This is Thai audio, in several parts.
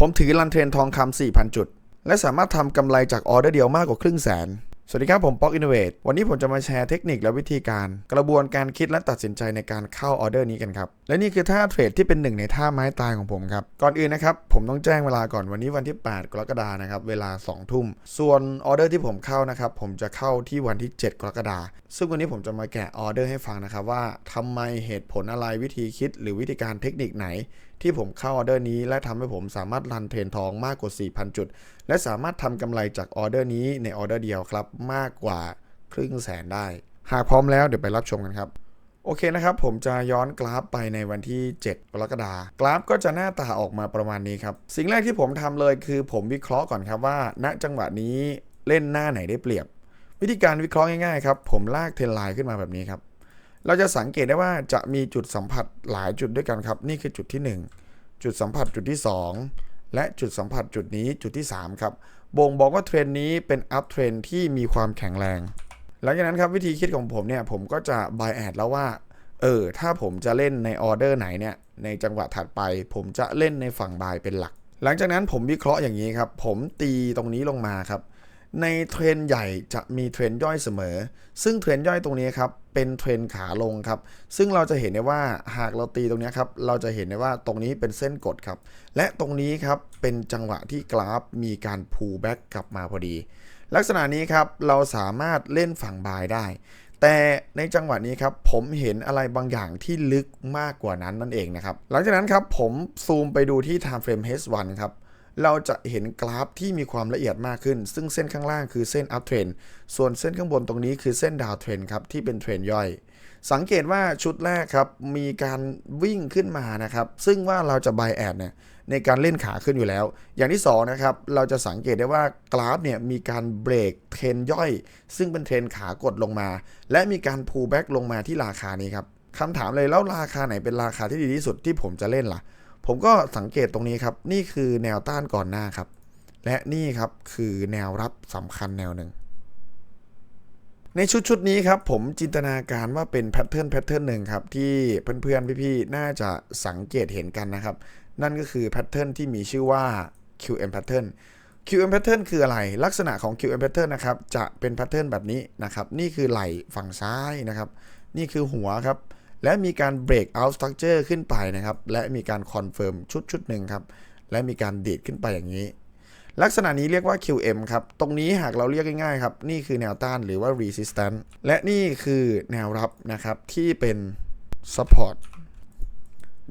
ผมถือลันเทรนทองคำ4,000 จุด และสามารถทำกำไรจากออเดอร์เดียวมากกว่าครึ่งแสน สวัสดีครับ ผมป๊อกอินเวทวันนี้ผมจะมาแชร์เทคนิคและวิธีการ กระบวนการคิดและตัดสินใจในการเข้าออเดอร์นี้กันครับ และนี่คือท่าเทรดที่เป็นหนึ่งในท่าไม้ตายของผมครับ ก่อนอื่นนะครับ ผมต้องแจ้งเวลาก่อนวันนี้วันที่ 8 กรกฎานะครับ เวลา 2 ทุ่ม ส่วนออเดอร์ที่ผมเข้านะครับ ผมจะเข้าที่วันที่ 7 กรกฎาซึ่งวันนี้ผมจะมาแกะออเดอร์ให้ฟังนะครับว่าทำไมเหตุผลอะไรวิธีคิด หรือวิธีการเทคนิคไหน ที่ผมเข้าออเดอร์นี้ และทำให้ผมสามารถรันเทรนทองมากกว่า 4,000 จุด และสามารถทำกำไรจากออเดอร์นี้ในออเดอร์เดียวครับมากกว่าครึ่งแสนได้ หากพร้อมแล้วเดี๋ยวไปรับชมกันครับ โอเคนะครับ ผมจะย้อนกราฟไปในวันที่ 7 กรกฎาคมกราฟก็จะหน้าตาออกมาประมาณนี้ครับ สิ่งแรกที่ผมทำเลยคือผมวิเคราะห์ก่อนครับว่า ณจังหวะนี้เล่นหน้าไหนได้เปรียบ วิธีการวิเคราะห์ง่ายๆครับผมลากเทรนไลน์ขึ้นมาแบบนี้ครับเราจะสังเกตได้ว่าจะมีจุดสัมผัสหลายจุดด้วยกันครับ นี่คือจุดที่ 1 จุดสัมผัสจุดที่ 2 และจุดสัมผัสจุดนี้จุดที่ 3 ครับ บ่งบอกว่าเทรนนี้เป็นอัพเทรนที่มีความแข็งแรง หลังจากนั้นครับวิธีคิดของผมเนี่ยผมก็จะบายแอดแล้วว่าเออถ้าผมจะเล่นในออเดอร์ไหนเนี่ยในจังหวะถัดไป ผมจะเล่นในฝั่งบายเป็นหลัก หลังจากนั้นผมวิเคราะห์อย่างนี้ครับ ผมตีตรงนี้ลงมาครับ ในเทรนใหญ่จะมีเทรนย่อยเสมอ ซึ่งเทรนย่อยตรงนี้ครับเป็นเทรนขาลงครับ ซึ่งเราจะเห็นได้ว่าหากเราตีตรงนี้ครับ เราจะเห็นได้ว่าตรงนี้เป็นเส้นกดครับ และตรงนี้ครับเป็นจังหวะที่กราฟมีการ pull back กลับมาพอดี ลักษณะนี้ครับเราสามารถเล่นฝั่งบายได้ แต่ในจังหวะนี้ครับผมเห็นอะไรบางอย่างที่ลึกมากกว่านั้นนั่นเองนะครับ หลังจากนั้นครับผมซูมไปดูที่ time frame H1 ครับ เราจะเห็นกราฟที่มีความละเอียดมากขึ้น ซึ่งเส้นข้างล่างคือเส้น up trend ส่วนเส้นข้างบนตรงนี้คือเส้น down trend ครับที่เป็นเทรนย่อย สังเกตว่าชุดแรกครับมีการวิ่งขึ้นมานะครับ ซึ่งว่าเราจะ buy add เนี่ยในการเล่นขาขึ้นอยู่แล้ว อย่างที่2นะครับ เราจะสังเกตได้ว่ากราฟเนี่ยมีการเบรกเทรนย่อย ซึ่งเป็นเทรนขากดลงมา และมีการ pull back ลงมาที่ราคานี้ครับคำถามเลยแล้วราคาไหนเป็นราคาที่ดีที่สุดที่ผมจะเล่นล่ะ ผมก็สังเกตตรงนี้ครับ นี่คือแนวต้านก่อนหน้าครับ และนี่ครับคือแนวรับสำคัญแนวหนึ่ง ในชุดชุดนี้ครับ ผมจินตนาการว่าเป็นแพทเทิร์นแพทเทิร์นหนึ่งครับ ที่เพื่อนๆ พี่ๆ น่าจะสังเกตเห็นกันนะครับ นั่นก็คือแพทเทิร์นที่มีชื่อว่า QM pattern QM pattern คืออะไร ลักษณะของ QM pattern นะครับ จะเป็นแพทเทิร์นแบบนี้นะครับ นี่คือไหล่ฝั่งซ้ายนะครับ นี่คือหัวครับ และมีการ break out structure ขึ้นไปนะครับ และมีการ confirm ชุดชุดหนึ่งครับ และมีการดีดขึ้นไปอย่างนี้ ลักษณะนี้เรียกว่า QM ครับ ตรงนี้หากเราเรียกง่ายๆครับ นี่คือแนวต้านหรือว่า resistance และนี่คือแนวรับนะครับที่เป็น support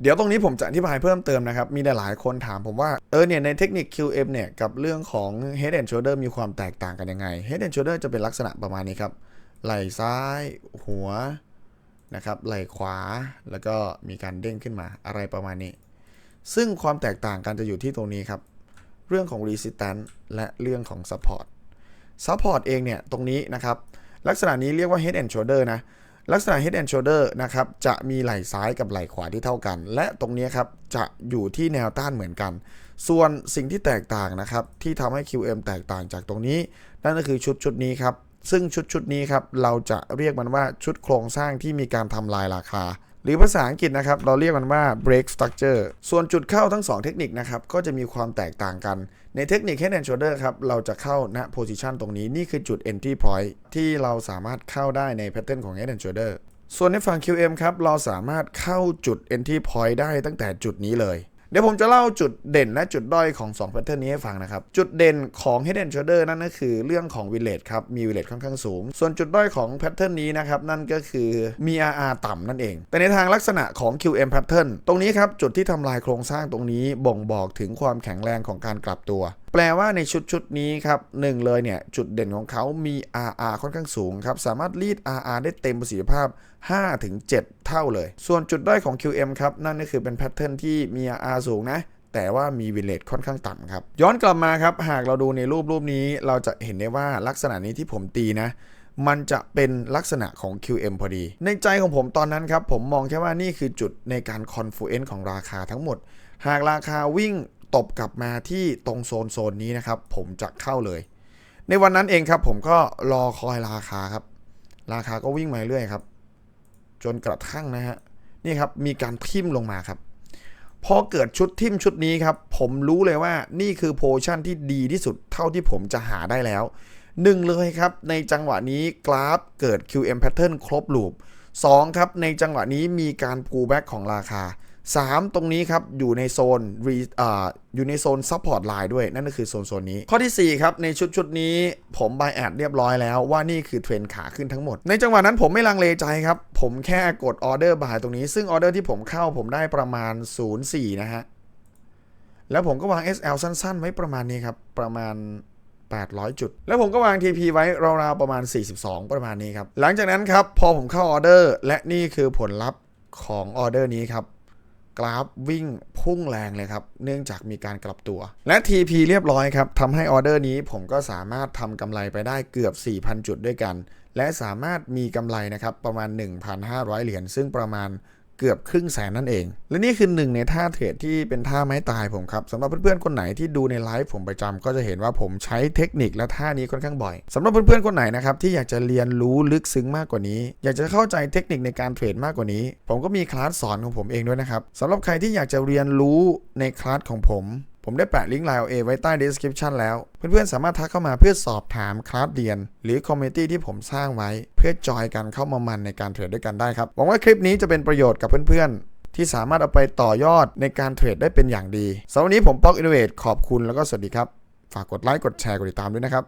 เดี๋ยวตรงนี้ผมจะอธิบายเพิ่มเติมนะครับ มีหลายๆคนถามผมว่า เออเนี่ยในเทคนิค QM เนี่ยกับเรื่องของ head and shoulder มีความแตกต่างกันยังไง head and shoulder จะเป็นลักษณะประมาณนี้ครับ ไหล่ซ้าย หัว นะครับไหล่ขวาแล้วก็มีการเด้งขึ้นมาอะไรประมาณนี้ ซึ่งความแตกต่างกันจะอยู่ที่ตรงนี้ครับ เรื่องของ resistance และเรื่องของ support support เองเนี่ยตรงนี้นะครับลักษณะนี้เรียกว่า head and shoulder นะลักษณะ head and shoulder นะครับจะมีไหล่ซ้ายกับไหล่ขวาที่เท่ากัน และตรงนี้ครับจะอยู่ที่แนวต้านเหมือนกัน ส่วนสิ่งที่แตกต่างนะครับที่ทำให้ QM แตกต่างจากตรงนี้ นั่นก็คือชุดชุดนี้ครับ ซึ่งชุดชุดนี้ครับเราจะเรียกมันว่าชุดโครงสร้างที่มีการทำลายราคา หรือภาษาอังกฤษนะครับเราเรียกมันว่า break structure ส่วนจุดเข้าทั้ง 2 เทคนิคนะครับก็จะมีความแตกต่างกันในเทคนิค head and shoulder ครับเราจะเข้าณ position ตรงนี้นี่คือจุด entry point ที่เราสามารถเข้าได้ใน pattern ของ head and shoulder ส่วนในฝั่ง QM ครับเราสามารถเข้าจุด entry point ได้ตั้งแต่จุดนี้เลย เดี๋ยวผมจะเล่าจุดเด่นและจุดด้อยของ2 pattern นี้ให้ฟังนะครับ จุดเด่นของ head and shoulder นั่นก็คือเรื่องของวิเลตครับ มีวิเลตค่อนข้างสูง ส่วนจุดด้อยของแพทเทิร์นนี้นะครับ นั่นก็คือมี RR ต่ำนั่นเอง แต่ในทางลักษณะของ QM pattern ตรงนี้ครับ จุดที่ทำลายโครงสร้างตรงนี้บ่งบอกถึงความแข็งแรงของการกลับตัว แปลว่าในชุดชุดนี้ครับหนึ่งเลยเนี่ยจุดเด่นของเขามี RR ค่อนข้างสูงครับ สามารถรีด RR ได้เต็มประสิทธิภาพ 5-7 เท่าเลย ส่วนจุดด้อยของ QM ครับ นั่นก็คือเป็นแพทเทิร์นที่มี RR สูงนะแต่ว่ามีวิเลตค่อนข้างต่ำครับ ย้อนกลับมาครับ หากเราดูในรูปรูปนี้ เราจะเห็นได้ว่าลักษณะนี้ที่ผมตีนะ มันจะเป็นลักษณะของ QM พอดี ในใจของผมตอนนั้นครับ ผมมองแค่ว่านี่คือจุดในการคอนฟูเอนซ์ของราคาทั้งหมด หากราคาวิ่ง ตบกลับมาที่ตรงโซนโซนนี้นะครับ ผมจะเข้าเลย ในวันนั้นเองครับ ผมก็รอคอยราคาครับ ราคาก็วิ่งมาเรื่อยครับ จนกระทั่งนะฮะนี่ครับมีการทิ่มลงมาครับพอเกิดชุดทิมชุดนี้ครับ ผมรู้เลยว่านี่คือโพชั่นที่ดีที่สุดเท่าที่ผมจะหาได้แล้วหนึ่งเลยครับ ในจังหวะนี้กราฟเกิด QM pattern ครบลูป2ครับ ในจังหวะนี้มีการ pull back ของราคา 3 ตรงนี้ครับ อยู่ในโซน re อ่าอยู่ในโซน support line ด้วย นั่นก็คือโซนโซนนี้ ข้อทีสี่4 ครับ ในชุดชุดนี้ผม buy at เรียบร้อยแล้วว่านี่คือเทรนขาขึ้นทั้งหมด ในจังหวะนั้นผมไม่ลังเลใจครับ ผมแค่กดออเดอร์บายตรงนี้ ซึ่งออเดอร์ที่ผมเข้าผมได้ประมาณ 0.4 นะฮะ แล้วผมก็วาง SL สั้นๆ ไว้ประมาณนี้ครับ ประมาณ800 จุด แล้วผมก็วาง TP ไว้ราวๆประมาณ 42 ประมาณนี้ครับ หลังจากนั้นครับ พอผมเข้าออเดอร์ และนี่คือผลลัพธ์ของออเดอร์นี้ครับ กราฟวิ่งพุ่งแรงเลยครับ เนื่องจากมีการกลับตัว และ TP เรียบร้อยครับทำให้ออเดอร์นี้ผมก็สามารถทำกำไรไปได้เกือบ 4,000 จุดด้วยกัน และสามารถมีกำไรนะครับประมาณ 1,500 เหรียญซึ่งประมาณ เกือบครึ่งแสนนั่นเอง และนี่คือหนึ่งในท่าเทรดที่เป็นท่าไม้ตายผมครับสำหรับเพื่อนๆคนไหนที่ดูในไลฟ์ผมประจำก็จะเห็นว่าผมใช้เทคนิคและท่านี้ค่อนข้างบ่อยสำหรับเพื่อนๆคนไหนนะครับที่อยากจะเรียนรู้ลึกซึ้งมากกว่านี้ อยากจะเข้าใจเทคนิคในการเทรดมากกว่านี้ ผมก็มีคลาสสอนของผมเองด้วยนะครับสำหรับใครที่อยากจะเรียนรู้ในคลาสของผม ผมได้แปะลิงก์ Line OA ไว้ใต้ description แล้ว เพื่อนๆ สามารถทักเข้ามาเพื่อสอบถามคลาสเรียน หรือคอมมูนิตี้ที่ผมสร้างไว้ เพื่อจอยกันเข้ามามันในการเทรดด้วยกันได้ครับหวังว่าคลิปนี้จะเป็นประโยชน์กับเพื่อนๆ ที่สามารถเอาไปต่อยอดในการเทรดได้เป็นอย่างดีสำหรับวันนี้ผมป๊อกอินโนเวทขอบคุณแล้วก็สวัสดีครับฝากกดไลค์กดแชร์กดติดตามด้วยนะครับ